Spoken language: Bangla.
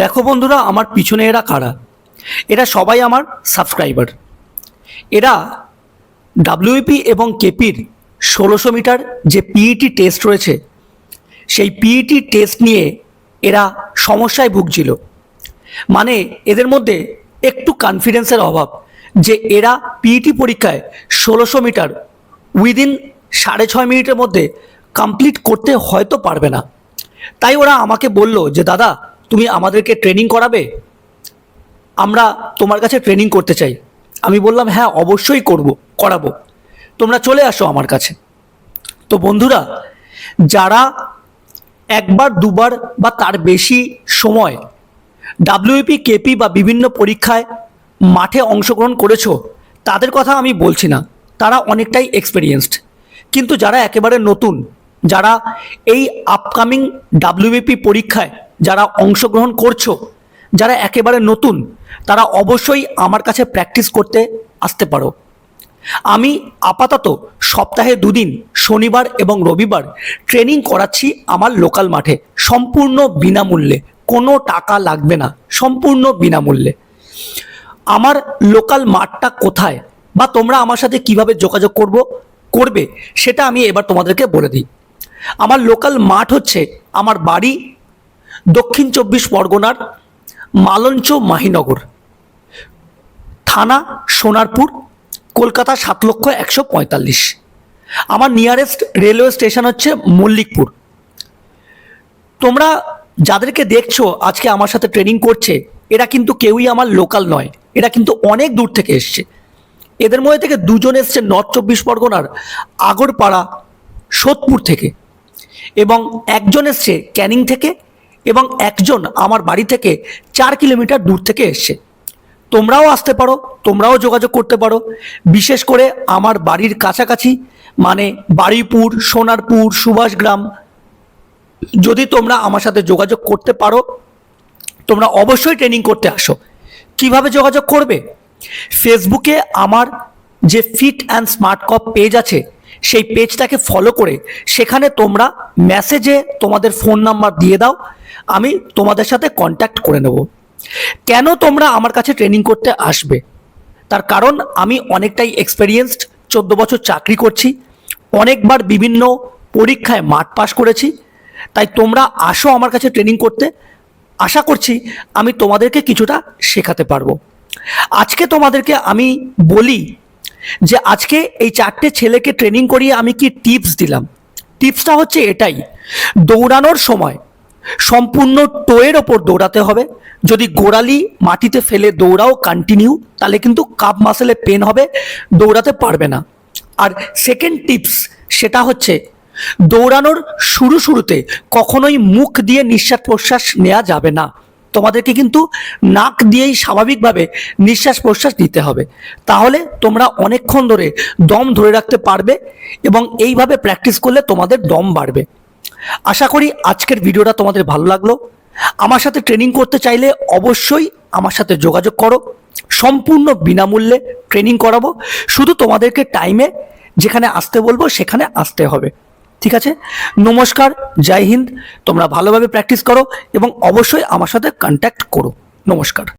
দেখো বন্ধুরা, আমার পিছনে এরা কারা? এরা সবাই আমার সাবস্ক্রাইবার। এরা ডাব্লিউপি এবং কেপির ষোলোশো মিটার যে পিইটি টেস্ট রয়েছে, সেই পিইটি টেস্ট নিয়ে এরা সমস্যায় ভুগছিল। মানে এদের মধ্যে একটু কনফিডেন্সের অভাব যে এরা পিইটি পরীক্ষায় ষোলোশো মিটার উইদিন সাড়ে ছয় মিনিটের মধ্যে কমপ্লিট করতে হয়তো পারবে না। তাই ওরা আমাকে বলল যে, দাদা তুমি আমাদেরকে ট্রেনিং করাবে? আমরা তোমার কাছে ট্রেনিং করতে চাই। আমি বললাম হ্যাঁ অবশ্যই করব, করাবো। তোমরা চলে আসো আমার কাছে। তো বন্ধুরা, যারা একবার, দুবার বা তার বেশি সময় ডাব্লিউপি কেপি বা বিভিন্ন পরীক্ষায় মাঠে অংশগ্রহণ করেছ, তাদের কথা আমি বলছি না। তারা অনেকটাই এক্সপেরিয়েন্সড কিন্তু যারা একেবারে নতুন, যারা এই আপকামিং ডাব্লিউবিপি পরীক্ষায় যারা অংশগ্রহণ করছ, যারা একেবারে নতুন, তারা অবশ্যই আমার কাছে প্র্যাকটিস করতে আসতে পারো। আমি আপাতত সপ্তাহে দুদিন, শনিবার এবং রবিবার ট্রেনিং করাচ্ছি আমার লোকাল মাঠে। সম্পূর্ণ বিনামূল্যে, কোনো টাকা লাগবে না, সম্পূর্ণ বিনামূল্যে। আমার লোকাল মাঠটা কোথায় বা তোমরা আমার সাথে কীভাবে যোগাযোগ করব, করবে, সেটা আমি এবার তোমাদেরকে বলে দিই। আমার লোকাল মাঠ হচ্ছে আমার বাড়ি দক্ষিণ চব্বিশ পরগনার মালঞ্চ মাহিনগর। থানা সোনারপুর, কলকাতা সাত লক্ষ একশো পঁয়তাল্লিশ। আমার নিয়ারেস্ট রেলওয়ে স্টেশন হচ্ছে মল্লিকপুর। তোমরা যাদেরকে দেখছ আজকে আমার সাথে ট্রেনিং করছে, এরা কিন্তু কেউই আমার লোকাল নয়। এরা কিন্তু অনেক দূর থেকে এসছে। এদের মধ্যে থেকে দুজন এসছে নর্থ চব্বিশ পরগনার আগরপাড়া, সোদপুর থেকে। এবং একজন এসছে ক্যানিং থেকে এবং একজন আমার বাড়ি থেকে চার কিলোমিটার দূর থেকে এসছে। তোমরাও আসতে পারো, তোমরাও যোগাযোগ করতে পারো। বিশেষ করে আমার বাড়ির কাছাকাছি মানে বাড়িপুর, সোনারপুর, সুভাষগ্রাম, যদি তোমরা আমার সাথে যোগাযোগ করতে পারো, তোমরা অবশ্যই ট্রেনিং করতে আসো। কীভাবে যোগাযোগ করবে? ফেসবুকে আমার যে fit and smart cop page আছে, সেই পেজটাকে ফলো করে সেখানে তোমরা মেসেজে তোমাদের ফোন নাম্বার দিয়ে দাও আমি তোমাদের সাথে কন্ট্যাক্ট করে নেব। কেন তোমরা আমার কাছে ট্রেনিং করতে আসবে? তার কারণ আমি অনেকটাই এক্সপেরিয়েন্সড চোদ্দ বছর চাকরি করছি, অনেকবার বিভিন্ন পরীক্ষায় মাঠ পাশ করেছি, তাই তোমরা আসো আমার কাছে ট্রেনিং করতে। আশা করছি আমি তোমাদেরকে কিছুটা শেখাতে পারব। আজকে তোমাদেরকে আমি বলি যে আজকে এই চারটে ছেলেকে ট্রেনিং করিয়ে আমি কি টিপস দিলাম। টিপসটা হচ্ছে এটাই, দৌড়ানোর সময় সম্পূর্ণ টোয়ের ওপর দৌড়াতে হবে। যদি গোড়ালি মাটিতে ফেলে দৌড়াও কন্টিনিউ তাহলে কিন্তু কাপ মাসেলে পেন হবে, দৌড়াতে পারবে না। আর সেকেন্ড টিপস সেটা হচ্ছে দৌড়ানোর শুরু শুরুতে কখনোই মুখ দিয়ে নিঃশ্বাস প্রশ্বাস নেওয়া যাবে না। তোমাদেরকে কিন্তু নাক দিয়েই স্বাভাবিকভাবে নিঃশ্বাস প্রশ্বাস নিতে হবে। তাহলে তোমরা অনেকক্ষণ ধরে দম ধরে রাখতে পারবে এবং এইভাবে প্র্যাকটিস করলে তোমাদের দম বাড়বে। আশা করি আজকের ভিডিওটা তোমাদের ভালো লাগল। আমার সাথে ট্রেনিং করতে চাইলে অবশ্যই আমার সাথে যোগাযোগ করো। সম্পূর্ণ বিনামূল্যে ট্রেনিং করাবো। শুধু তোমাদেরকে টাইমে যেখানে আসতে বলব, সেখানে আসতে হবে। ঠিক আছে? নমস্কার, জয় হিন্দ। তোমরা ভালোভাবে প্র্যাকটিস করো এবং অবশ্যই আমার সাথে কন্ট্যাক্ট করো। নমস্কার।